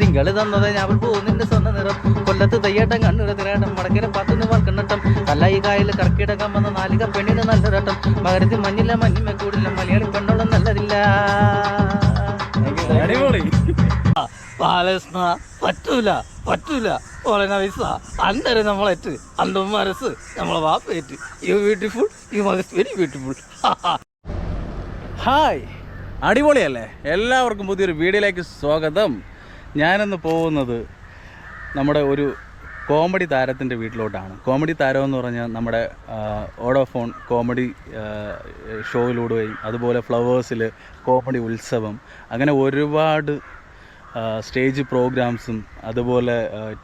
തിങ്കൾ തന്നത ഞാൻ പോകുന്നിന്റെ സ്വന്തം നിറം കൊല്ലത്ത് തയ്യാട്ടം കണ്ണിട തിരയാട്ടം വടക്കര പത്തുനിന്ന് വാൽക്കണ്ണട്ടം കല്ലായി കായൽ കറക്കിടക്കാൻ വന്ന നാലിക പെണ്ണിന് നല്ലൊരട്ടം മകരത്തിൽ മഞ്ഞില്ല മഞ്ഞിമ കൂടില്ല മലയാളി പെണ്ണോളം നല്ലതില്ല. പാലസ്ന പറ്റൂല പറ്റൂല. ഓളെ നൈസ അന്നേരം നമ്മളേറ്റ് അന്തം മനസ്സ് നമ്മളെ വാപ്പേറ്റ് യു ബ്യൂട്ടിഫുൾ യു മസ് വെരി ബ്യൂട്ടിഫുൾ ഹായ്. അടിപൊളിയല്ലേ? എല്ലാവർക്കും പുതിയൊരു വീഡിയോയിലേക്ക് സ്വാഗതം. ഞാനിന്ന് പോകുന്നത് നമ്മുടെ ഒരു കോമഡി താരത്തിന്റെ വീട്ടിലോട്ടാണ്. കോമഡി താരം എന്ന് പറഞ്ഞാൽ നമ്മുടെ ഓഡോഫോൺ കോമഡി ഷോയിലൂടെയും അതുപോലെ ഫ്ലവേഴ്സിൽ കോമഡി ഉത്സവം അങ്ങനെ ഒരുപാട് സ്റ്റേജ് പ്രോഗ്രാംസും അതുപോലെ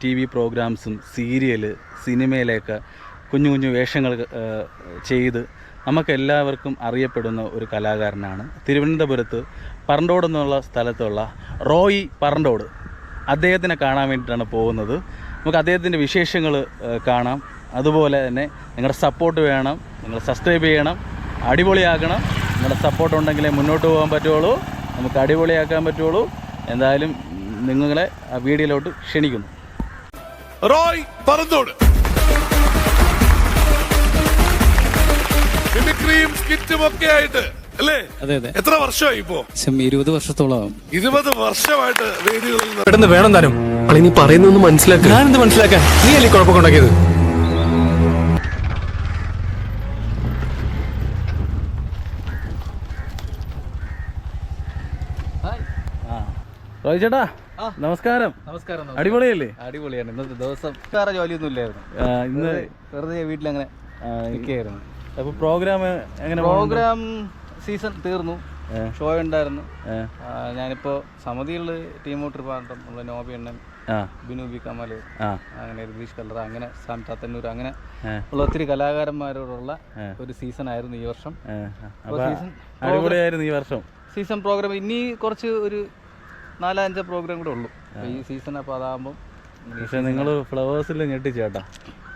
ടി വി പ്രോഗ്രാംസും സീരിയൽ സിനിമയിലേക്ക് കുഞ്ഞു കുഞ്ഞു വേഷങ്ങൾ ചെയ്ത് നമുക്കെല്ലാവർക്കും അറിയപ്പെടുന്ന ഒരു കലാകാരനാണ്. തിരുവനന്തപുരത്ത് പറണ്ടോട് എന്നുള്ള സ്ഥലത്തുള്ള റോയി പറണ്ടോട് അദ്ദേഹത്തിനെ കാണാൻ വേണ്ടിയിട്ടാണ് പോകുന്നത്. നമുക്ക് അദ്ദേഹത്തിന്റെ വിശേഷങ്ങൾ കാണാം. അതുപോലെ തന്നെ നിങ്ങളുടെ സപ്പോർട്ട് വേണം നിങ്ങൾ സബ്സ്ക്രൈബ് ചെയ്യണം അടിപൊളിയാക്കണം. നിങ്ങളുടെ സപ്പോർട്ട് ഉണ്ടെങ്കിലേ മുന്നോട്ട് പോകാൻ പറ്റുള്ളൂ. നമുക്ക് അടിപൊളിയാക്കാൻ പറ്റുള്ളൂ. എന്തായാലും നിങ്ങളെ ആ വീഡിയോയിലോട്ട് ക്ഷണിക്കുന്നു. റോയ് പറന്തോട് മിമിക്രിയും സ്കിറ്റും ഒക്കെ ആയിട്ട് അല്ലേ? അതെ അതെ. എത്ര വർഷമായി ഇപ്പോ? ശം ഇരുപത് വർഷത്തോളം ഇരുപത് വർഷമായിട്ട് വേദികളിൽ പെട്ടെന്ന് വേണം താനും. അളി നീ പറയുന്നൊന്ന് മനസ്സിലാക്കാൻ ഞാനെന്ത് മനസ്സിലാക്കാൻ? നീ അല്ലേ ആ റോയ് ചേട്ടാ നമസ്കാരം. നമസ്കാരം അടിപൊളിയല്ലേ? അടിപൊളിയാണ്. ഇന്നത്തെ ദിവസം വേറെ ജോലിയൊന്നും ഇല്ലായിരുന്നു ഇന്ന് വെറുതെ വീട്ടിലങ്ങനെ നിൽക്കുകയായിരുന്നു. അപ്പോൾ പ്രോഗ്രാം എങ്ങനെ പ്രോഗ്രാം സീസൺ തീർന്നു. ഷോ ഉണ്ടായിരുന്നു. ഞാനിപ്പോ സമിതിയുള്ള ടീം ട്രിപ്പാണ്ടം നമ്മുടെ നോബി എണ്ണൻ ബിനുബി കമൽ അങ്ങനെ രതീഷ് കല്ലറ അങ്ങനെ സാം ചാത്തന്നൂർ അങ്ങനെ. ഉള്ള ഒത്തിരി കലാകാരന്മാരോടുള്ള ഒരു സീസൺ ആയിരുന്നു ഈ വർഷം. അടിപൊളിയായിരുന്നു ഈ വർഷം. സീസൺ പ്രോഗ്രാം ഇനി കുറച്ച് ഒരു നാലഞ്ച് പ്രോഗ്രാം കൂടെ ഉള്ളൂ. ഈ സീസൺ അപ്പോൾ അതാകുമ്പോൾ പക്ഷെ നിങ്ങൾ ഫ്ലവേഴ്സിൽ ഞെട്ടിച്ചേട്ടാ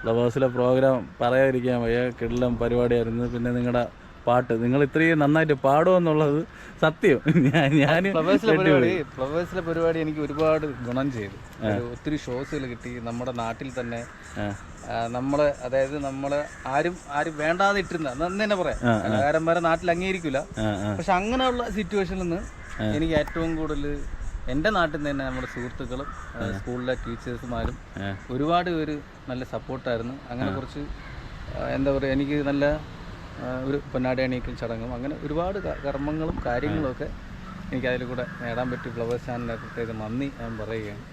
ഫ്ലവേഴ്സിലെ പ്രോഗ്രാം പറയാതിരിക്കാൻ വയ്യ. കിടലം പരിപാടിയായിരുന്നു. പിന്നെ നിങ്ങളുടെ പാട്ട്. നിങ്ങൾ ഇത്രയും നന്നായിട്ട് പാടുമെന്നുള്ളത് സത്യം. ഞാൻ ഞാൻ ഫ്ലവേഴ്സിലെ പരിപാടി ഫ്ലവേഴ്സിലെ പരിപാടി എനിക്ക് ഒരുപാട് ഗുണം ചെയ്തു. ഒത്തിരി ഷോസുകൾ കിട്ടി. നമ്മുടെ നാട്ടിൽ തന്നെ നമ്മൾ അതായത് നമ്മൾ ആരും ആരും വേണ്ടാതെ ഇട്ടിരുന്ന എന്ന് തന്നെ പറയാം. കലാകാരന്മാരെ നാട്ടിൽ അംഗീകരിക്കില്ല ആ പക്ഷെ അങ്ങനെയുള്ള സിറ്റുവേഷനിൽ നിന്ന് എനിക്ക് ഏറ്റവും കൂടുതൽ എന്റെ നാട്ടിൽ നിന്ന് തന്നെ നമ്മുടെ സുഹൃത്തുക്കളും സ്കൂളിലെ ടീച്ചേഴ്സുമാരും ഒരുപാട് പേര് നല്ല സപ്പോർട്ടായിരുന്നു അങ്ങനെ കുറച്ച് എന്താ പറയുക എനിക്ക് നല്ല ഒരു പൊന്നാടി അണിയിക്കൽ ചടങ്ങും. അങ്ങനെ ഒരുപാട് കർമ്മങ്ങളും കാര്യങ്ങളൊക്കെ എനിക്ക് അതിൽ കൂടെ നേടാൻ പറ്റി. ഫ്ലവേഴ്സ് ചാനലിനെ പ്രത്യേകം നന്ദി ഞാൻ പറയുകയാണ്.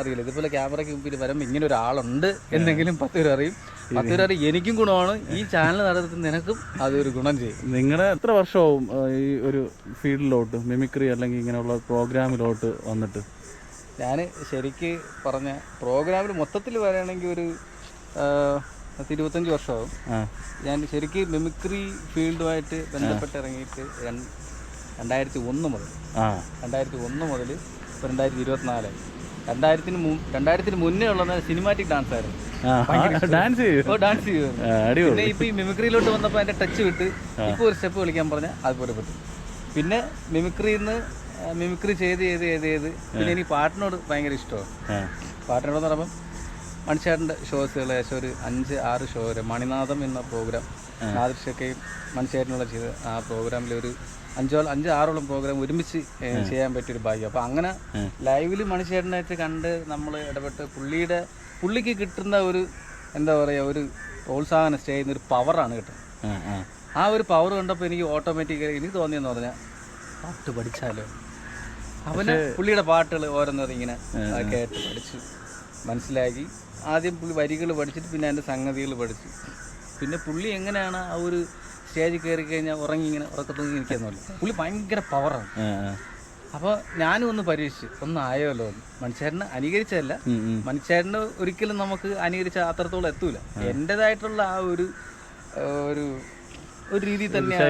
അറിയില്ല ഇതുപോലെ ക്യാമറയ്ക്ക് മുമ്പിൽ വരുമ്പോൾ ഇങ്ങനെ ഒരാളുണ്ട് എന്നെങ്കിലും പത്ത് പേര് അറിയും പത്ത് പേര് അറിയും എനിക്കും ഗുണമാണ്. ഈ ചാനൽ നടത്തുന്ന നിനക്കും അതൊരു ഗുണം ചെയ്യും. നിങ്ങളുടെ എത്ര വർഷമാവും ഈ ഒരു ഫീൽഡിലോട്ട് മിമിക്രി അല്ലെങ്കിൽ ഇങ്ങനെയുള്ള പ്രോഗ്രാമിലോട്ട് വന്നിട്ട്? ഞാൻ ശരിക്ക് പറഞ്ഞ പ്രോഗ്രാമിൽ മൊത്തത്തിൽ പറയുകയാണെങ്കിൽ ഒരു പത്ത് ഇരുപത്തഞ്ച് വർഷമാകും ആ. ഞാൻ ശരിക്കും മിമിക്രി ഫീൽഡുമായിട്ട് ബന്ധപ്പെട്ട് ഇറങ്ങിയിട്ട് രണ്ട് രണ്ടായിരത്തി ഒന്ന് മുതൽ രണ്ടായിരത്തി ഒന്ന് മുതൽ ഇപ്പോൾ രണ്ടായിരത്തി ഇരുപത്തിനാലായി രണ്ടായിരത്തിന് രണ്ടായിരത്തിന് മുന്നേ ഉള്ളത് സിനിമാറ്റിക് ഡാൻസ് ആയിരുന്നു. ഡാൻസ് ഡാൻസ് ചെയ്യുമായിരുന്നു ഇപ്പോൾ ഈ മിമിക്രിയിലോട്ട് വന്നപ്പോൾ അതിന്റെ ടച്ച് വിട്ട് ഇപ്പൊ ഒരു സ്റ്റെപ്പ് കളിക്കാൻ പറഞ്ഞാൽ അതുപോലെ പറ്റും. പിന്നെ മിമിക്രിന്ന് നിന്ന് മിമിക്രി ചെയ്ത് ചെയ്ത് ചെയ്ത് ചെയ്ത് പിന്നെ എനിക്ക് പാട്ടിനോട് ഭയങ്കര ഇഷ്ടമാണ്. പാട്ടിനോട് പാട്ടിനോടെന്ന് പറയുമ്പം മണിച്ചേട്ടന്റെ ഷോസുകൾ ഏകദേശം ഒരു അഞ്ച് ആറ് ഷോ വരെ. മണിനാഥം എന്ന പ്രോഗ്രാം നാദൃശൊക്കെയും മണിച്ചേട്ടനുള്ള ചെയ്ത് ആ പ്രോഗ്രാമിൽ ഒരു അഞ്ചോളം അഞ്ച് ആറോളം പ്രോഗ്രാം ഒരുമിച്ച് ചെയ്യാൻ പറ്റിയൊരു ഭാഗ്യം. അപ്പോൾ അങ്ങനെ ലൈവിൽ മണിച്ചേട്ടനായിട്ട് കണ്ട് നമ്മൾ ഇടപെട്ട് പുള്ളിയുടെ പുള്ളിക്ക് കിട്ടുന്ന ഒരു എന്താ പറയുക ഒരു പ്രോത്സാഹനം സ്റ്റേ ചെയ്യുന്ന ഒരു പവറാണ് കിട്ടുന്നത്. ആ ഒരു പവർ കണ്ടപ്പോൾ എനിക്ക് ഓട്ടോമാറ്റിക്കലി എനിക്ക് തോന്നിയെന്ന് പറഞ്ഞാൽ പാട്ട് പഠിച്ചാലോ? അവന് പുള്ളിയുടെ പാട്ടുകൾ ഓരോന്നത് ഇങ്ങനെ കേട്ട് പഠിച്ചു മനസ്സിലാക്കി ആദ്യം പുള്ളി വരികൾ പഠിച്ചിട്ട് പിന്നെ അതിന്റെ സംഗതികൾ പഠിച്ചു. പിന്നെ പുള്ളി എങ്ങനെയാണ് ആ ഒരു സ്റ്റേജിൽ കയറി കഴിഞ്ഞാൽ ഉറങ്ങി ഇങ്ങനെ ഉറക്കത്തൊന്നും ഇരിക്കുന്നില്ല പുള്ളി ഭയങ്കര പവറാണ്. അപ്പോൾ ഞാനും ഒന്ന് പരീക്ഷിച്ചു. ഒന്ന് ആയോല്ലോ ഒന്ന് മനുഷ്യരനെ അനുകരിച്ചതല്ല. ഉം. ഒരിക്കലും നമുക്ക് അനുകരിച്ച അത്രത്തോളം എത്തൂല. എന്റെതായിട്ടുള്ള ആ ഒരു ഒരു ഒരു രീതി തന്നെയാണ്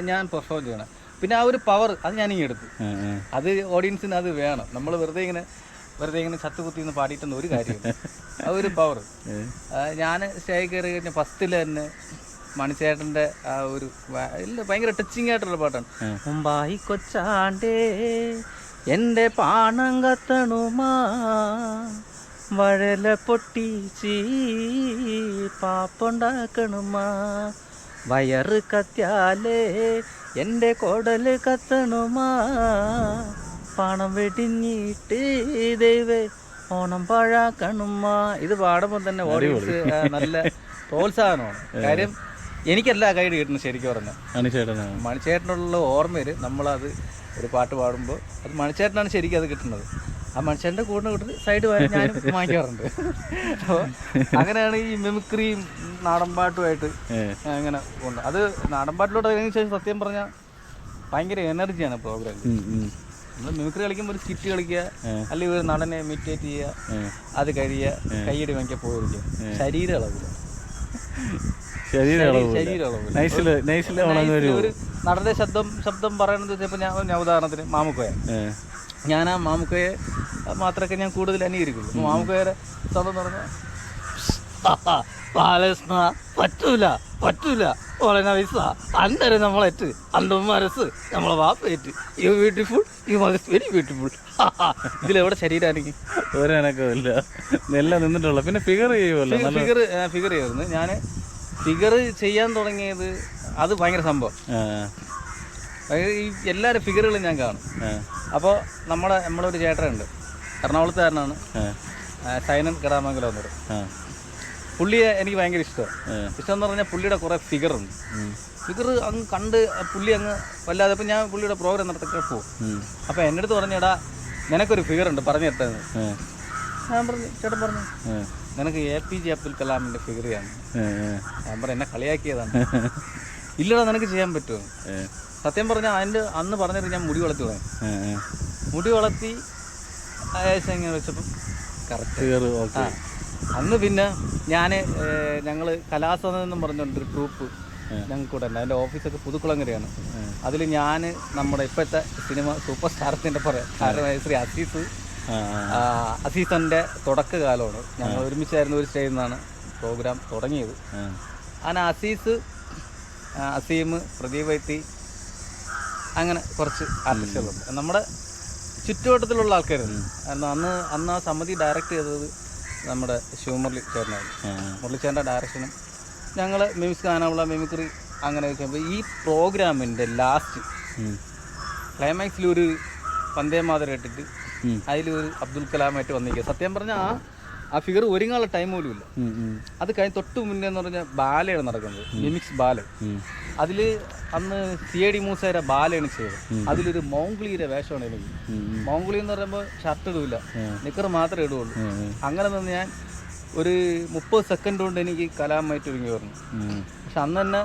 ഞാൻ- പെർഫോം ചെയ്യണം. പിന്നെ ആ ഒരു പവർ അത് ഞാനിങ്ങെടുത്തു അത് ഓഡിയൻസിന് അത് വേണം. നമ്മൾ വെറുതെ ഇങ്ങനെ വെറുതെ ഇങ്ങനെ ചത്തുകുത്തി എന്ന് പാടിയിട്ടൊന്നും ഒരു കാര്യം ആ ഒരു പവർ ഞാൻ സ്റ്റേജ് കയറി കഴിഞ്ഞ ഫസ്റ്റിൽ തന്നെ മണിച്ചേട്ടന്റെ ആ ഒരു ഇല്ല ഭയങ്കര ടച്ചിങ് ആയിട്ടുള്ള പാട്ടാണ്. മുമ്പായി കൊച്ചാണ്ടേ എന്റെ പാണം കത്തണുമാ വഴല പൊട്ടിച്ചീ പാപ്പുണ്ടാക്കണുമാ വയറ് കത്തിയാലേ എന്റെ കൊടൽ കത്തണുമാ പണം വെടിഞ്ഞിട്ട് ദൈവേ ഓണം പാഴാക്കണമ ഇത് പാടുമ്പോൾ തന്നെ ഓഡിയൻസ് നല്ല പ്രോത്സാഹനമാണ്. കാര്യം എനിക്കല്ല കൈഡ് കിട്ടുന്നത് ശരിക്കും പറഞ്ഞാൽ മണിച്ചേട്ടനാണ്. മണിച്ചേട്ടനുള്ള ഓർമ്മയിൽ നമ്മളത് ഒരു പാട്ട് പാടുമ്പോൾ അത് മണിച്ചേട്ടനാണ് ശരിക്കും അത് കിട്ടുന്നത്. ആ മണിച്ചേട്ടന്റെ കൂടെ കൂട്ടി സൈഡ് ഞാനും വാങ്ങിക്കാറുണ്ട്. അപ്പോൾ അങ്ങനെയാണ് ഈ മിമിക്രിയും നാടൻ പാട്ടുമായിട്ട് അങ്ങനെ പോകുന്നത്. അത് നാടൻപാട്ടിലോട്ട് പാട്ടിലോട്ട് ഇറങ്ങിയ ശേഷം സത്യം പറഞ്ഞാൽ ഭയങ്കര എനർജിയാണ് പ്രോഗ്രാം നമ്മൾ മിമിക്രി കളിക്കുമ്പോൾ ഒരു സ്കിറ്റ് കളിക്കുക അല്ലെങ്കിൽ ഒരു നടനെ ഇമിറ്റേറ്റ് ചെയ്യുക അത് കഴിയുക കൈയടി വാങ്ങിക്കാൻ പോയിരിക്കുക. ശരീര അളവില്ല ഒരു നടന്റെ ശബ്ദം ശബ്ദം പറയണത് ചിലപ്പോൾ ഞാൻ ഞാൻ ഉദാഹരണത്തിന് മാമുക്കോയ. ഞാൻ ആ മാമുക്കോയെ മാത്രമൊക്കെ ഞാൻ കൂടുതൽ അനുകരിക്കുള്ളൂ മാമുക്കോയുടെ ശബ്ദം എന്ന് പറഞ്ഞാൽ പറ്റൂല. പറ്റൂല. വളരെ വയസ്സ അന്നേരം നമ്മളേറ്റ് അന്തം മനസ്സ് നമ്മളെ വാപ്പേറ്റ് യു ബ്യൂട്ടിഫുൾ യു മനസ് വെരി ബ്യൂട്ടിഫുൾ ഇതിലെവിടെ ശരീരമാണെങ്കിൽ ഒരനക്കവും ഇല്ല എല്ലാം നിന്നിട്ടുള്ള. പിന്നെ ഫിഗർ ചെയ്യുമല്ലോ നല്ല ഫിഗർ ഫിഗർ ചെയ്യുന്നു ഞാൻ ഫിഗർ ചെയ്യാൻ തുടങ്ങിയത് അത് ഭയങ്കര സംഭവം. ഈ എല്ലാവരും ഫിഗറുകളും ഞാൻ കാണും. അപ്പോൾ നമ്മുടെ നമ്മളൊരു ഒരു ചേട്ടനുണ്ട്. എറണാകുളത്തുകാരനാണ്. സൈനൻ കടാമംഗലം എന്ന് പറയും. ആ, പുള്ളിയെ എനിക്ക് ഭയങ്കര ഇഷ്ടമാണ് ഇഷ്ടം എന്ന് പറഞ്ഞാൽ പുള്ളിയുടെ കുറേ ഫിഗർ ഉണ്ട്. ഫിഗർ അങ്ങ് കണ്ട് പുള്ളി അങ്ങ് വല്ലാതെ ഇപ്പം ഞാൻ പുള്ളിയുടെ പ്രോഗ്രാം നടത്തൊക്കെ പോകും അപ്പം എന്റെ അടുത്ത് പറഞ്ഞെടാ നിനക്കൊരു ഫിഗർ ഉണ്ട് പറഞ്ഞു തരുന്നത് ഞാൻ പറഞ്ഞു ചേട്ടൻ പറഞ്ഞു. നിനക്ക് എ പി ജെ അബ്ദുൽ കലാമിന്റെ ആ, ആ, ഞാൻ പറഞ്ഞു എന്നെ കളിയാക്കിയതാണ്. ഇല്ലടാ നിനക്ക് ചെയ്യാൻ പറ്റുമോ? സത്യം പറഞ്ഞാൽ അതിന്റെ അന്ന് പറഞ്ഞിട്ട് ഞാൻ മുടി വളർത്തി തുടങ്ങി. ആ, ആ. മുടി വളർത്തി ഏകദേശം ഇങ്ങനെ വെച്ചപ്പം കറക്റ്റ് ഓക്കെ. അന്ന് പിന്നെ ഞാൻ ഞങ്ങൾ കലാസദനം എന്ന് പറഞ്ഞൊരു ട്രൂപ്പ് ഞങ്ങൾക്ക് കൂടെ ഉണ്ട് അതിന്റെ ഓഫീസൊക്കെ പുതുക്കുളങ്ങരയാണ്. അതിൽ ഞാൻ നമ്മുടെ ഇപ്പോഴത്തെ സിനിമ സൂപ്പർ സ്റ്റാർത്തിന്റെ പറയാം കാരണം ശ്രീ അസീസ്. അസീസന്റെ തുടക്കകാലമാണ് ഞങ്ങൾ ഒരുമിച്ചായിരുന്നു ഒരു സ്റ്റേജിൽ നിന്നാണ് പ്രോഗ്രാം തുടങ്ങിയത്. അങ്ങനെ അസീസ് അസീം പ്രദീപ് വൈത്തി അങ്ങനെ കുറച്ച് ആർട്ടിസ്റ്റുകളുണ്ട്. നമ്മുടെ ചുറ്റുവട്ടത്തിലുള്ള ആൾക്കാരുണ്ട്. അന്ന് അന്ന് ആ സമിതി ഡയറക്റ്റ് ചെയ്തത് നമ്മുടെ ശിവമുരളി ചേട്ടനാണ്. മുരളിച്ചേന്റെ ഡയറക്ഷനും ഞങ്ങൾ മ്യൂസിക് ഗാനമുള്ള മിമിക്രി അങ്ങനെയൊക്കെ ഈ പ്രോഗ്രാമിന്റെ ലാസ്റ്റ് ക്ലൈമാക്സിൽ ഒരു വന്ദേ മാതരം ഇട്ടിട്ട്. അതിലൊരു അബ്ദുൽ കലാമായിട്ട് വന്നിരിക്കുക. സത്യം പറഞ്ഞാൽ ആ ആ ഫിഗർ ഒരുങ്ങാനുള്ള ടൈം പോലും ഇല്ല. അത് കഴിഞ്ഞ് തൊട്ട് മുന്നേ എന്ന് പറഞ്ഞാൽ ബാലയാണ് നടക്കുന്നത്. മിമിക്സ് ബാല. അതിൽ അന്ന് സി എ ഡി മൂസയുടെ ബാലയാണ് ചെയ്തത്. അതിലൊരു മോങ്കുളിയുടെ വേഷമാണ് എനിക്ക്. ഉം. എന്ന് പറയുമ്പോൾ ഷർട്ട് ഇടൂല. നിക്കർ മാത്രമേ ഉം. അങ്ങനെ നിന്ന് ഞാൻ ഒരു മുപ്പത് സെക്കൻഡ് കൊണ്ട് എനിക്ക് കലാമായിട്ട് ഒരുങ്ങി പറഞ്ഞു പക്ഷെ അന്ന് തന്നെ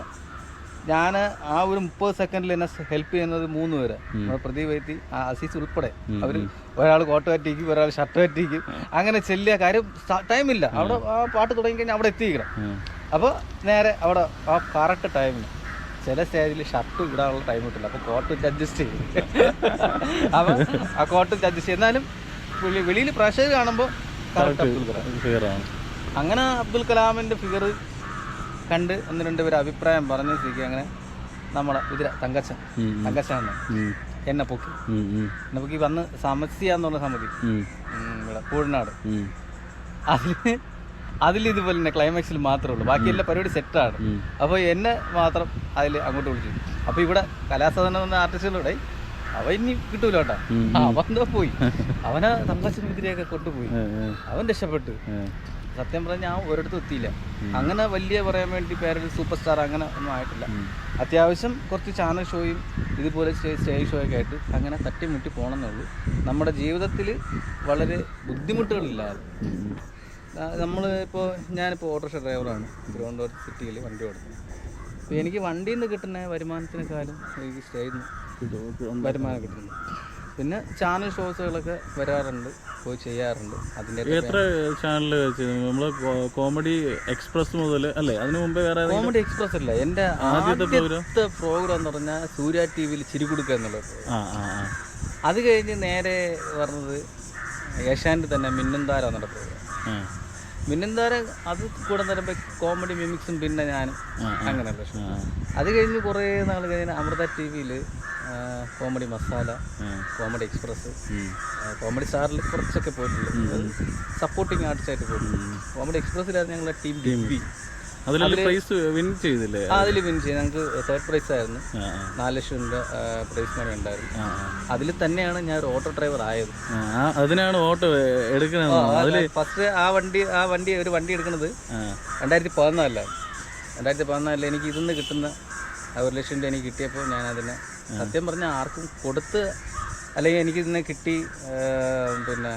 ഞാൻ ആ ഒരു മുപ്പത് സെക്കൻഡിൽ എന്നെ ഹെൽപ്പ് ചെയ്യുന്നത് മൂന്ന് പേര്. നമ്മുടെ പ്രദീപ് വൈത്തി ആ അസീസ് ഉൾപ്പെടെ. അവർ ഒരാൾ കോട്ട് പറ്റിക്കും ഒരാൾ ഷർട്ട് പറ്റിക്കും അങ്ങനെ ചെല്ലിയ കാര്യം ടൈമില്ല അവിടെ ആ പാട്ട് തുടങ്ങി കഴിഞ്ഞാൽ അവിടെ എത്തിക്കണം അപ്പോൾ നേരെ അവിടെ ആ കറക്റ്റ് ടൈമിന് ചില സ്റ്റേജിൽ ഷർട്ട് ഇടാനുള്ള ടൈം കിട്ടില്ല. അപ്പോൾ കോട്ട് വെച്ച് അഡ്ജസ്റ്റ് ചെയ്യും. അപ്പം ആ കോട്ട് വെച്ച് അഡ്ജസ്റ്റ് ചെയ്യും. എന്നാലും വെളി- വെളിയിൽ പ്രഷർ കാണുമ്പോൾ കറക്റ്റ് അബ്ദുൽ കലാം. അങ്ങനെ അബ്ദുൽ കലാമിന്റെ ഫിഗർ കണ്ട് ഒന്ന് രണ്ട് പേര് അഭിപ്രായം പറഞ്ഞു സ്ഥിതിക്ക് അങ്ങനെ നമ്മളെ ഇതിര തങ്കച്ചൻ. തങ്കച്ചൻ എന്ന്. പൊക്കി. എന്നെ പൊക്കി വന്ന് സമസ്യ എന്നുള്ള സമിതി. ഇവിടെ കൂടനാട് ഉം, അതിൽ അതിൽ ഇതുപോലെ തന്നെ ക്ലൈമാക്സിൽ മാത്രമേ ഉള്ളൂ ബാക്കി എല്ലാ പരിപാടി സെറ്റാണ് അപ്പോൾ എന്നെ മാത്രം അതിൽ അങ്ങോട്ട് വിളിച്ചു അപ്പോൾ ഇവിടെ കലാസാധനം വന്ന ആർട്ടിസ്റ്റുകളുടെ അവൻ ഇനി കിട്ടൂല കേട്ടാ. അവൻ പോയി. അവനെ തങ്കച്ചൻ ഇതിരെയൊക്കെ കൊണ്ടുപോയി. അവൻ രക്ഷപ്പെട്ടു. സത്യം പറഞ്ഞാൽ ഞാൻ ഒരിടത്തും എത്തിയില്ല. അങ്ങനെ വലിയ പറയാൻ വേണ്ടി പേരൊരു സൂപ്പർ സ്റ്റാർ അങ്ങനെ ഒന്നും ആയിട്ടില്ല. അത്യാവശ്യം കുറച്ച് ചാനൽ ഷോയും ഇതുപോലെ സ്റ്റേജ് ഷോ ഒക്കെ ആയിട്ട് അങ്ങനെ തട്ടിമുട്ടി മുട്ടി ഉള്ളൂ. നമ്മുടെ ജീവിതത്തിൽ വളരെ ബുദ്ധിമുട്ടുകളില്ലാതെ. നമ്മൾ ഇപ്പോൾ ഞാനിപ്പോൾ ഓട്ടോറിക്ഷ ഡ്രൈവറാണ്. തിരുവനന്തപുരം സിറ്റിയിൽ വണ്ടി ഓടുന്നത് അപ്പോൾ എനിക്ക് വണ്ടിയിൽ നിന്ന് കിട്ടുന്ന വരുമാനത്തിനേക്കാളും എനിക്ക് സ്റ്റേജിൽ നിന്ന് വരുമാനം കിട്ടുന്നു പിന്നെ ചാനൽ ഷോസുകളൊക്കെ വരാറുണ്ട് പോയി ചെയ്യാറുണ്ട്. അതിന്റെ എത്ര ചാനൽ നമ്മൾ നമ്മൾ കോമഡി എക്സ്പ്രസ് മുതൽ അല്ലേ? അതിനു മുമ്പേ വേറെ കോമഡി എക്സ്പ്രസ് അല്ല. എന്റെ ആദ്യത്തെ? പ്രോഗ്രാം എന്ന് പറഞ്ഞാൽ സൂര്യ ടി വിയിൽ ചിരികുടുക്ക എന്നുള്ളത്. അത് കഴിഞ്ഞ് നേരെ പറഞ്ഞത് ഏഷ്യാന്റെ തന്നെ മിന്നന്താരം എന്നുള്ള പ്രോഗ്രാം ആ മിന്നന്താരം അത് കൂടെ തരുമ്പോൾ കോമഡി മിമിക്സും പിന്നെ ഞാനും അങ്ങനെ ഷോ ആ. അത് കഴിഞ്ഞ് കുറേ നാൾ കഴിഞ്ഞ അമൃത ടി വിയിൽ comedy masala comedy express comedy സ്റ്റാറിൽ കുറച്ചൊക്കെ പോയിട്ടുണ്ട്. സപ്പോർട്ടിങ് ആർട്സ് ആയിട്ട് പോയിട്ടുണ്ട്. കോമഡി എക്സ്പ്രസ്സിലായിരുന്നു ഞങ്ങളുടെ ടീം ഡിബി അതിൽ പ്രൈസ് വിൻ ചെയ്തില്ലേ? അതിൽ വിൻ ചെയ്ത്. ഞങ്ങൾക്ക് തേർഡ് പ്രൈസ് ആയിരുന്നു. നാല് ലക്ഷം രൂപ പ്രൈസ് മണി ഉണ്ടായിരുന്നു. അതിൽ തന്നെയാണ് ഞാൻ ഒരു ഓട്ടോ ഡ്രൈവർ ആയത്. അതിനാണ് ഓട്ടോ എടുക്കുന്നത്. അതിൽ ഫസ്റ്റ് ആ വണ്ടി ആ വണ്ടി ഒരു വണ്ടി എടുക്കുന്നത് രണ്ടായിരത്തി പതിനാലിൽ രണ്ടായിരത്തി പതിനാലിൽ എനിക്ക് ഇതിന്ന് കിട്ടുന്ന ഒരു ലക്ഷം രൂപ എനിക്ക് കിട്ടിയപ്പോൾ ഞാൻ അതിനെ സത്യം പറഞ്ഞാൽ ആർക്കും കൊടുത്ത് അല്ലെങ്കിൽ എനിക്ക് ഇതിനെ കിട്ടി പിന്നെ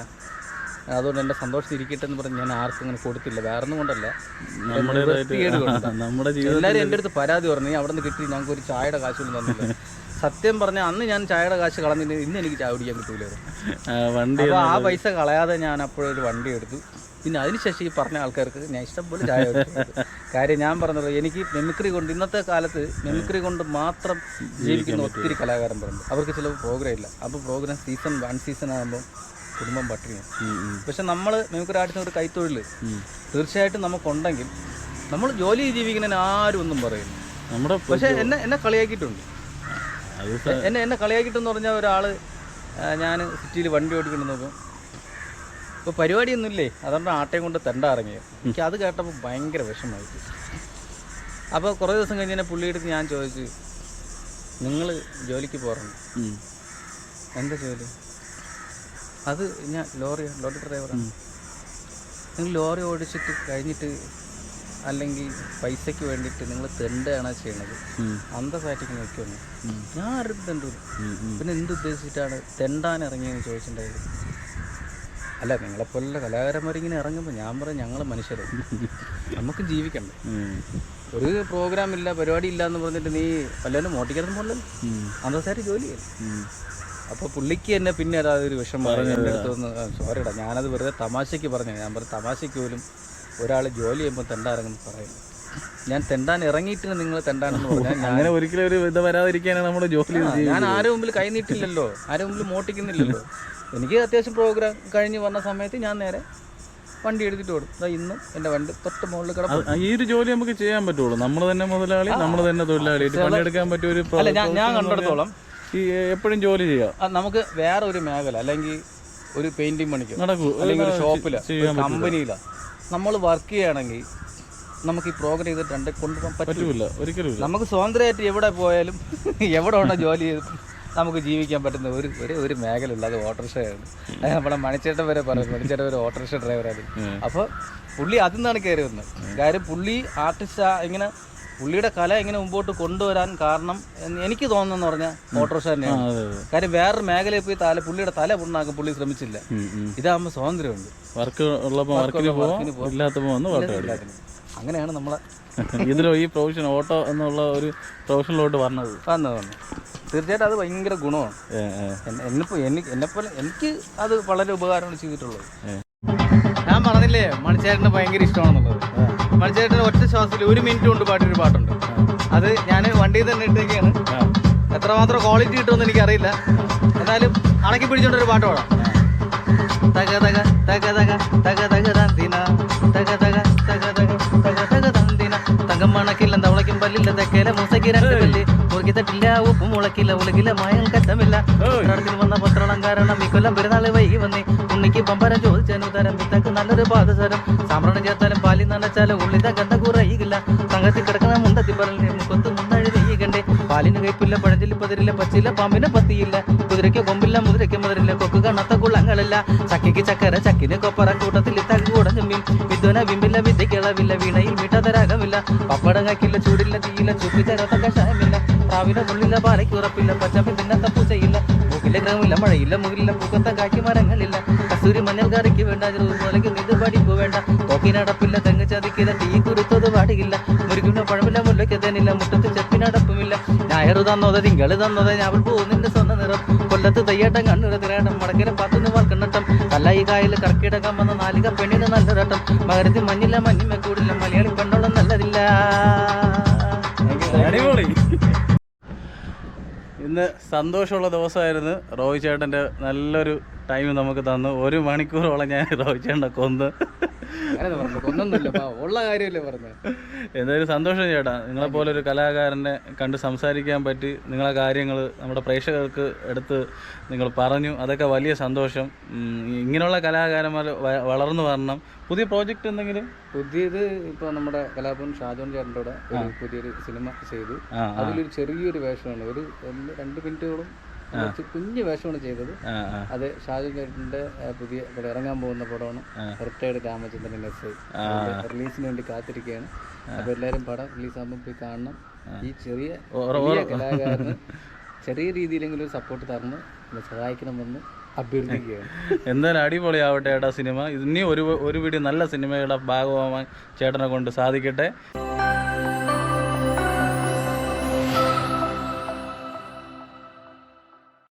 അതുകൊണ്ട് എന്റെ സന്തോഷം ഇരിക്കട്ടെ എന്ന് പറഞ്ഞ് ഞാൻ ആർക്കും അങ്ങനെ കൊടുത്തില്ല. വേറെ ഒന്നും കൊണ്ടല്ല. നമ്മുടെ എല്ലാവരും എന്റെ അടുത്ത് പരാതി പറഞ്ഞു. അവിടെ നിന്ന് കിട്ടി ഞങ്ങൾക്ക് ഒരു ചായയുടെ കാശ് പോലും തന്നില്ല. സത്യം പറഞ്ഞാൽ അന്ന് ഞാൻ ചായയുടെ കാശ് കളഞ്ഞിട്ട് ഇന്ന് എനിക്ക് ചായ കുടിക്കാൻ കിട്ടൂല വണ്ടി ആ പൈസ കളയാതെ ഞാൻ അപ്പോഴൊരു വണ്ടി എടുത്തു. പിന്നെ അതിനുശേഷം ഈ പറഞ്ഞ ആൾക്കാർക്ക് ഞാൻ ഇഷ്ടംപോലെ ചായ. കാര്യം ഞാൻ പറഞ്ഞത് എനിക്ക് മെമിക്രി കൊണ്ട് ഇന്നത്തെ കാലത്ത് മെമിക്രി കൊണ്ട് മാത്രം ജീവിക്കുന്ന ഒത്തിരി കലാകാരന്മാരുണ്ട്. അവർക്ക് ചിലപ്പോൾ പ്രോഗ്രാം ഇല്ല. അപ്പോൾ പ്രോഗ്രാം സീസൺ വൺ സീസൺ ആകുമ്പോൾ കുടുംബം പട്ടിണിയാണ്. പക്ഷെ നമ്മൾ മെമിക്രി ഒരു കൈത്തൊഴിൽ തീർച്ചയായിട്ടും നമുക്കുണ്ടെങ്കിൽ നമ്മൾ ജോലി ജീവിക്കുന്നതിന് ആരും ഒന്നും പറയുന്നു നമ്മുടെ പക്ഷെ എന്നെ എന്നെ കളിയാക്കിയിട്ടുണ്ട്. എന്നെ എന്നെ കളിയാക്കിയിട്ടെന്ന് പറഞ്ഞാൽ ഒരാൾ ഞാൻ സിറ്റിയിൽ വണ്ടി ഓടിക്കണം നോക്കും ഇപ്പോൾ പരിപാടിയൊന്നുമില്ലേ? അതുകൊണ്ട് ആട്ടയും കൊണ്ട് തെണ്ട ഇറങ്ങിയത്. എനിക്ക് അത് കേട്ടപ്പോൾ ഭയങ്കര വിഷമമായി. അപ്പോൾ കുറേ ദിവസം കഴിഞ്ഞ് തന്നെ പുള്ളിയെടുത്ത് ഞാൻ ചോദിച്ചു നിങ്ങൾ ജോലിക്ക് പോകണം. എന്താ ജോലി? അത് ഞാൻ ലോറി ലോറി ഡ്രൈവറാണ് നിങ്ങൾ ലോറി ഓടിച്ചിട്ട് കഴിഞ്ഞിട്ട് അല്ലെങ്കിൽ പൈസയ്ക്ക് വേണ്ടിയിട്ട് നിങ്ങൾ തെണ്ടാണ് ചെയ്യണത്? അന്ത സാറ്റിക്ക് നിൽക്കുന്നു ഞാൻ ആരും തെണ്ടു പിന്നെ എന്തുദ്ദേശിച്ചിട്ടാണ് തെണ്ടാൻ ഇറങ്ങിയെന്ന് ചോദിച്ചിട്ടുണ്ടായത്? അല്ല നിങ്ങളെപ്പോലുള്ള കലാകാരന്മാരിങ്ങനെ ഇറങ്ങുമ്പോൾ ഞാൻ പറയും ഞങ്ങൾ മനുഷ്യരെ. നമുക്ക് ജീവിക്കണ്ടേ? ഒരു പ്രോഗ്രാം ഇല്ല പരിപാടി ഇല്ല എന്ന് പറഞ്ഞിട്ട് നീ വല്ലവരും മോട്ടിക്കരുത് അന്ത സാറ്റ് ജോലിയല്ലേ. അപ്പോൾ പുള്ളിക്ക് തന്നെ പിന്നെ അതൊരു വിഷം പറഞ്ഞു എന്റെ അടുത്ത് ഒന്ന് സോറിടാ ഞാനത് വെറുതെ തമാശയ്ക്ക് പറഞ്ഞു ഞാൻ പറഞ്ഞു തമാശയ്ക്ക് പോലും ഒരാൾ ജോലി ചെയ്യുമ്പോൾ തെണ്ടാറങ്ങുന്നു പറയും ഞാൻ തെണ്ടാൻ ഇറങ്ങിയിട്ട് നിങ്ങൾ തെണ്ടാണെന്ന് പറഞ്ഞാൽ അങ്ങനെ ഒരിക്കലും ഒരു ഇത് വരാതിരിക്കാനാണ് നമ്മുടെ ജോലി ഞാൻ ആരും മുമ്പിൽ കൈ നീട്ടില്ലല്ലോ. ആരും മുമ്പിൽ മോട്ടിക്കുന്നില്ലല്ലോ. എനിക്ക് അത്യാവശ്യം പ്രോഗ്രാം കഴിഞ്ഞ് വന്ന സമയത്ത് ഞാൻ നേരെ വണ്ടി എടുത്തിട്ട് ഓടും. ഇന്നും എന്റെ വണ്ടി തൊട്ട് മുകളിൽ കിടക്കും ഈ ഒരു ജോലി നമുക്ക് ചെയ്യാൻ പറ്റുള്ളൂ. നമ്മൾ തന്നെ മുതലാളി നമ്മൾ തന്നെ തൊഴിലാളി. ഇത് പണിയെടുക്കാൻ പറ്റിയ ഒരു ഞാൻ കണ്ടിടത്തോളം ഈ എപ്പോഴും ജോലി ചെയ്യാം? നമുക്ക് വേറെ ഒരു മേഖല അല്ലെങ്കിൽ ഒരു പെയിന്റിങ് പണിക്കോ നടക്കൂ. അല്ലെങ്കിൽ ഒരു ഷോപ്പിൽ കമ്പനിയില നമ്മൾ വർക്ക് ചെയ്യുകയാണെങ്കിൽ നമുക്ക് ഈ പ്രോഗ്രാം ചെയ്തിട്ട് രണ്ടേ കൊണ്ടുപോകാൻ പറ്റില്ല പറ്റൂല. ഒരിക്കലും നമുക്ക് സ്വതന്ത്രമായിട്ട് എവിടെ പോയാലും എവിടെ വേണോ ജോലി ചെയ്ത് നമുക്ക് ജീവിക്കാൻ പറ്റുന്ന ഒരു ഒരു ഒരു മേഖല ഉള്ളത് ഓട്ടോറിക്ഷയാണ്. നമ്മുടെ മണിച്ചേട്ടൻ വരെ പറഞ്ഞു. മണിച്ചേട്ടൻ വരെ ഓട്ടോറിക്ഷ ഡ്രൈവറാണ് അപ്പോൾ പുള്ളി അതിൽ നിന്നാണ് കയറി വന്നത്. കാര്യം പുള്ളി ആർട്ടിസ്റ്റ് ഇങ്ങനെ പുള്ളിയുടെ കല ഇങ്ങനെ മുമ്പോട്ട് കൊണ്ടുവരാൻ കാരണം എന്ന് എനിക്ക് തോന്നുന്നെന്ന് പറഞ്ഞാൽ ഓട്ടോറിക്ഷ തന്നെയാണ്. കാര്യം വേറൊരു മേഖലയിൽ പോയി തല പുള്ളിയുടെ തല പുണ്ണാക്കാൻ പുള്ളി ശ്രമിച്ചില്ല. ഇതാകുമ്പോൾ സ്വാതന്ത്ര്യമുണ്ട്. വർക്ക് ഉള്ളപ്പോൾ വർക്കിന് ഇല്ലാത്തപ്പോൾ. അങ്ങനെയാണ് നമ്മളെ ഇതിലോ ഈ പ്രൊഫഷൻ ഓട്ടോ എന്നുള്ള ഒരു പ്രൊഫഷനിലോട്ട് വന്നത് വന്നത് വന്നു തീർച്ചയായിട്ടും അത് ഭയങ്കര ഗുണമാണ്. എന്നെപ്പോ എനിക്ക് എന്നെപ്പോലെ എനിക്ക് അത് വളരെ ഉപകാരമാണ് ചെയ്തിട്ടുള്ളത് ഞാൻ പറഞ്ഞില്ലേ മണിച്ചേട്ടന് ഭയങ്കര ഇഷ്ടമാണെന്നുള്ളത് മണിച്ചേട്ടന് ഒറ്റ ശ്വാസത്തിൽ ഒരു മിനിറ്റ് കൊണ്ട് പാട്ടൊരു പാട്ടുണ്ട് അത് ഞാൻ വണ്ടിയിൽ തന്നെ ഇട്ടേക്കാണ് എത്രമാത്രം ക്വാളിറ്റി കിട്ടുമെന്ന് എനിക്കറിയില്ല എന്നാലും അണക്കി പിടിച്ചോണ്ടൊരു പാട്ട് പാടാം തക തക തക തക തക തക തക തക തക മണക്കില്ല തവളയ്ക്കും പല്ലില്ല തെക്കേല മൂസയ്ക്ക് രണ്ട് പല്ല്. മുറുക്കി തട്ടില്ല ഉപ്പ് മുളക്കില്ല ഉലകില്ല മായം കച്ചമില്ല ഉത്തരാടത്തിൽ വന്ന പത്രണം കാരണം ഈ കൊല്ലം പെരുന്നാൾ വൈകി വന്നേ. ഉണ്ണിക്ക് പമ്പരം ചോദിച്ചാലും ഉത്തരം ഇത്തക്ക് നല്ലൊരു പാദസരം. സാമ്പ്രണം ചേർത്താലും പാലി നനച്ചാലും ഉള്ളിത ഗന്ധ കുറയില്ല സംഘത്തിൽ കിടക്കുന്ന മുണ്ടത്തി പറഞ്ഞേ മുഖത്ത് മുന്നഴി നെയ്യകണ്ടേ പാലിന് കയ്പില്ല പഴഞ്ചൊല്ലി പതിരില്ല പച്ചില്ല പാമ്പിന് പത്തിയില്ല. കുതിരയ്ക്ക് കൊമ്പില്ല മുതിരയ്ക്ക് മുതിരില്ല കൊക്ക് കണ്ണത്ത കുള്ളങ്ങളില്ല ചക്കയ്ക്ക് ചക്കര ചക്കിന് കൊപ്പറ. കൂട്ടത്തിൽ തക്ക് കുടഞ്ഞു മീൻ വിദ്വന വിമ്പില്ല വിദ്യക്കിളവില്ല വീണയിൽ മീട്ടതരാകമില്ല പപ്പടം കാക്കില്ല ചൂടില്ല തീയില്ല. ചുപ്പിച്ചരത്ത കഷായമില്ല. പ്രാവിന് മുള്ളില്ല പാലയ്ക്ക് ഉറപ്പില്ല. പച്ചപ്പി തിന്നത്ത പൂച്ചയില്ല. മൂക്കില്ല ഗ്രഹമില്ല മഴയില്ല മുകിലില്ല. പൂക്കത്ത കാക്കി മരങ്ങളില്ല. കസൂരി മഞ്ഞൾ കറിക്ക് വേണ്ട മുലയ്ക്ക് ഇത് പോവേണ്ട പോക്കിനടപ്പില്ല തെങ്ങ് ചതിക്കില്ല തീ കുറുത്തത് പാടിയില്ല മുരുകുന്ന പഴമില്ല മുല്ലയ്ക്ക് മുട്ടത്ത് ചെപ്പിനടപ്പുമില്ല ഞായറ് തന്നോ തിങ്കൾ തന്നത് ഞാൻ പോകുന്നതിന്റെ സ്വന്തം നിറം. കൊല്ലത്ത് തയ്യാട്ടം കണ്ണുര തിരേട്ടം മടക്കിലെ പത്തുനിന്ന് വർക്കണ്ണട്ടം കല്ലായി കായൽ കർക്കിടകം വന്ന നാലിക പെണ്ണിന് നല്ലൊരട്ടം മകരത്തിൽ മഞ്ഞില്ല മഞ്ഞിമ കൂടില്ല മലയാളി പെണ്ണോളം നല്ലതില്ല. ഇന്ന് സന്തോഷമുള്ള ദിവസമായിരുന്നു റോയ് ചേട്ടന്റെ നല്ലൊരു ടൈം നമുക്ക് തന്നു ഒരു മണിക്കൂറോളം ഞാൻ റോയിച്ചേണ്ട കൊന്ന്. ഉള്ള കാര്യമല്ലേ എന്തായാലും സന്തോഷം ചേട്ടാ. നിങ്ങളെ പോലെ ഒരു കലാകാരനെ കണ്ട് സംസാരിക്കാൻ പറ്റി നിങ്ങളെ കാര്യങ്ങൾ നമ്മുടെ പ്രേക്ഷകർക്ക് എടുത്ത് നിങ്ങൾ പറഞ്ഞു. അതൊക്കെ വലിയ സന്തോഷം. ഇങ്ങനെയുള്ള കലാകാരന്മാർ വളർന്നു വരണം. പുതിയ പ്രോജക്റ്റ് എന്തെങ്കിലും? പുതിയത് ഇപ്പൊ നമ്മുടെ കലാഭവൻ ഷാജോൺ ചേട്ടന്റെ കൂടെ ഒരു പുതിയൊരു സിനിമ ചെയ്തു. അതിലൊരു ചെറിയൊരു വേഷമാണ്. ഒരു രണ്ട് മിനിറ്റോളം കുറച്ച് കുഞ്ഞു വേഷമാണ് ചെയ്തത്. അത് ചേട്ടന്റെ പുതിയ ഇവിടെ ഇറങ്ങാൻ പോകുന്ന പടമാണ്. Retired Ramachandran S I. റിലീസിന് വേണ്ടി കാത്തിരിക്കുകയാണ്. അപ്പൊ എല്ലാരും പടം റിലീസ് ആകുമ്പോൾ പോയി കാണണം. ഈ ചെറിയ കലാകാരന് ചെറിയ രീതിയിലെങ്കിലും ഒരു സപ്പോർട്ട് തരണം എന്നെ സഹായിക്കണമെന്ന് അഭ്യർത്ഥിക്കുകയാണ്. എന്തായാലും അടിപൊളിയാവട്ടെ ഏട്ടാ സിനിമ. ഇനി ഒരു ഒരു വീഡിയോ നല്ല സിനിമയുടെ ഭാഗമാവാൻ ചേട്ടനെ കൊണ്ട് സാധിക്കട്ടെ.